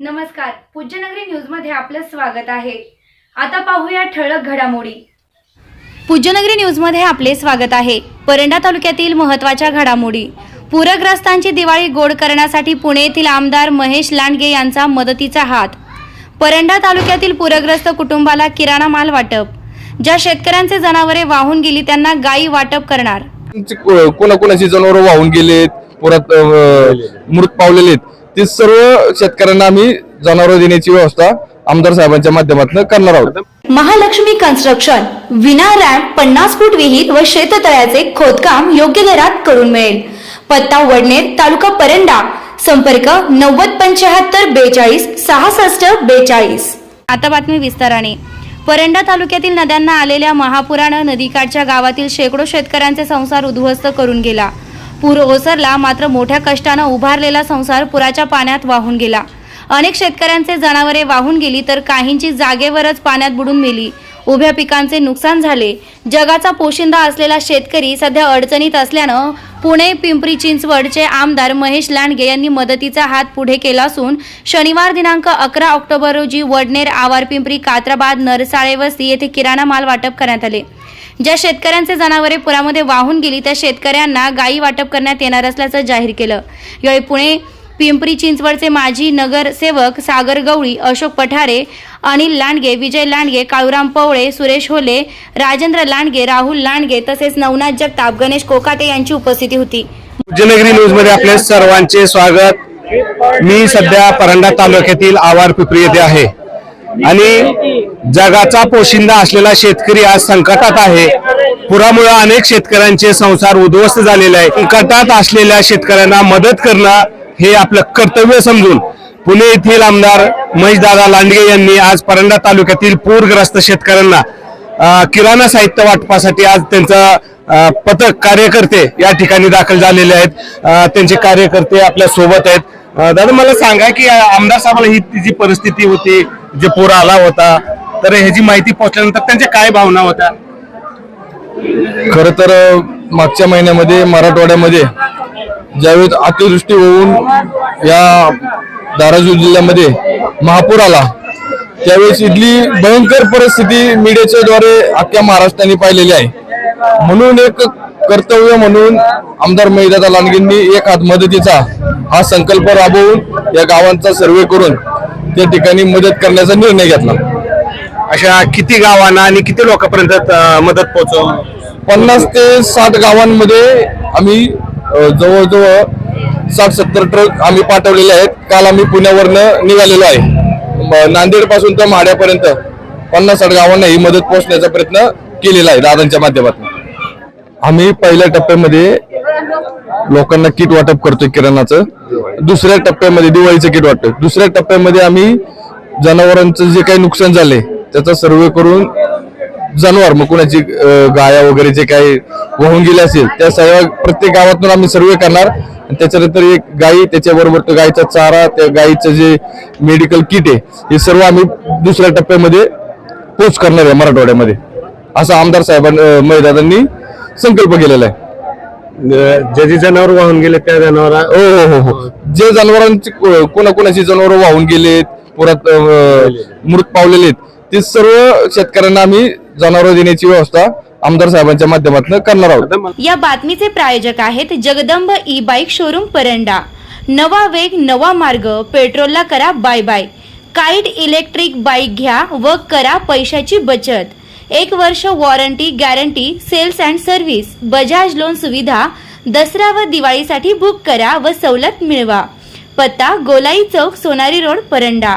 नमस्कार. पूज्यनगरी न्यूजमध्ये आपलं स्वागत आहे. आता पाहूया ठळक घडामोडी. पूज्यनगरी न्यूजमध्ये आपले स्वागत आहे. परंडा तालुक्यातील महत्त्वाच्या घडामोडी. पूरग्रस्तांची दिवाळी गोड करण्यासाठी पुणे येथील आमदार महेश लांडगे यांचा मदतीचा हात. परंडा तालुक्यातील पूरग्रस्त कुटुंबाला किराणा माल वाटप. ज्या शेतकऱ्यांचे जनावरे वाहून गेली त्यांना गायी वाटप करणार. कोणाकोणाची जनावरं वाहून गेलेत पुरात मृत पावलेले आहेत. ते सर्व शेतकऱ्यांना आम्ही जनावर देण्याची व्यवस्था आमदार साहेबांच्या माध्यमातून करणार आहोत. महालक्ष्मी कन्स्ट्रक्शन विना रॅम्प पन्नास फूट विहीर व शेततळ्याचे खोदकाम योग्य दरात करून मिळेल. पत्ता वडनेर तालुका परंडा. संपर्क नव्वद पंच्याहत्तर बेचाळीस सहासष्ट बेचाळीस. आता बातमी विस्ताराने. परंडा तालुक्यातील नद्यांना आलेल्या महापुरानं नदीकाठच्या गावातील शेकडो शेतकऱ्यांचे संसार उद्ध्वस्त करून गेला. पूर ओसरला मात्र मोठ्या कष्टानं उभारलेला संसार पुराच्या पाण्यात वाहून गेला. अनेक शेतकऱ्यांचे जनावरे वाहून गेली तर काहींची जागेवरच पाण्यात बुडून मेली. उभ्या पिकांचे नुकसान झाले. जगाचा पोशिंदा असलेला शेतकरी सध्या अडचणीत असल्यानं पुणे पिंपरी चिंचवडचे आमदार महेश लांडगे यांनी मदतीचा हात पुढे केला असून शनिवार दिनांक अकरा ऑक्टोबर रोजी वडनेर आवार पिंपरी कात्राबाद नरसाळे वस्ती येथे किराणा माल वाटप करण्यात आले. ज्या शेतकऱ्यांचे जनावरे पुरामध्ये वाहून गेली त्या शेतकऱ्यांना गायी वाटप करण्यात येणार असल्याचं जाहीर केलं. यावेळी पुणे पिंपरी चिंचवडचे माजी नगरसेवक सागर गवळी अशोक पठारे अनिल लांडगे विजय लांडगे काळूराम पवळे सुरेश होले राजेंद्र लांडगे राहुल लांडगे तसेच नवनाथ जगताप गणेश कोकाटे यांची उपस्थिती होती. जनगिरी न्यूजमध्ये आपले सर्वांचे स्वागत. मी सध्या परंडा तालुक्यातील आवार पिपरी येथे आहे. आणि जगाचा पोशिंदा असलेला शेतकरी आज संकटात आहे. पुरामुळे अनेक शेतकऱ्यांचे संसार उद्ध्वस्त झालेले आहे. संकटात असलेल्या शेतकऱ्यांना मदत करणं हे आपलं कर्तव्य समजून पुणे येथील आमदार महेशदादा लांडगे यांनी आज परंडा तालुक्यातील पूरग्रस्त शेतकऱ्यांना किराणा साहित्य वाटपासाठी आज त्यांचं पथक कार्यकर्ते या ठिकाणी दाखल झालेले आहेत. त्यांचे कार्यकर्ते आपल्यासोबत आहेत. दादा मला सांगा की आमदार साहेबांना ही जी परिस्थिती होती जे पूर आला होता तर ह्याची माहिती पोहोचल्यानंतर त्यांच्या काय भावना होत्या? खर तर मागच्या महिन्यामध्ये मराठवाड्यामध्ये ज्यावेळेस अतिवृष्टी होऊन या धाराशिव जिल्ह्यामध्ये महापूर आला त्यावेळेस इथली भयंकर परिस्थिती मीडियाच्या द्वारे अख्ख्या महाराष्ट्राने पाहिलेली आहे. म्हणून एक कर्तव्य म्हणून आमदार महिदादा लांडगेंनी एक हात मदतीचा हा संकल्प राबवून या गावांचा सर्वे करून त्या ठिकाणी मदत करण्याचा निर्णय घेतला. अशा किती गावांना आणि किती लोकांपर्यंत मदत पोहोचव पन्नास ते साठ गावांमध्ये आम्ही जवळजवळ साठ सत्तर ट्रक आम्ही पाठवलेले आहेत. काल आम्ही पुण्यावरनं निघालेलो आहे. नांदेडपासून तर माड्यापर्यंत पन्नास साठ गावांना ही मदत पोहोचण्याचा प्रयत्न केलेला आहे दादांच्या माध्यमातून. आम्ही पहिल्या टप्प्यामध्ये लोकांना किट वाटप करतोय किराणाचं. दुसऱ्या टप्प्यामध्ये दिवाळीचं किट वाटतोय. दुसऱ्या टप्प्यामध्ये आम्ही जनावरांचं जे काही नुकसान झाले त्याचा सर्वे करून जनावर मग कुणाची गाया वगैरे जे काही वाहून गेले असेल त्या सर्व प्रत्येक गावातून आम्ही सर्वे करणार. आणि त्याच्यानंतर एक गाई त्याच्याबरोबर तो गाईचा चारा त्या गाईचं जे मेडिकल किट आहे हे सर्व आम्ही दुसऱ्या टप्प्यामध्ये पोच करणार आहे मराठवाड्यामध्ये. असं आमदार साहेबांनी मैदानांनी संकल्प केलेला आहे. जे जे जनावर वाहून गेले त्या जनावरा हो हो हो हो. जे जनावरांची कोणाकोणाची जनावर वाहून गेलेत पुरात मृत पावलेले आहेत ती सर्व शेतकऱ्यांना आम्ही जनावर देण्याची व्यवस्था आमदार साहेबांच्या माध्यमातून करणार आहोत. या बातमीचे प्रायोजक आहेत Jagdamb e bike showroom Paranda. नवा वेग नवा मार्ग पेट्रोलला करा bye bye Kite electric bike घ्या व करा पैशाची बचत. एक वर्ष warranty guarantee sales and service Bajaj loan सुविधा दसरा व दिवाळीसाठी बुक करा व सवलत मिळवा. पत्ता गोलाई चौक सोनारी रोड परंडा.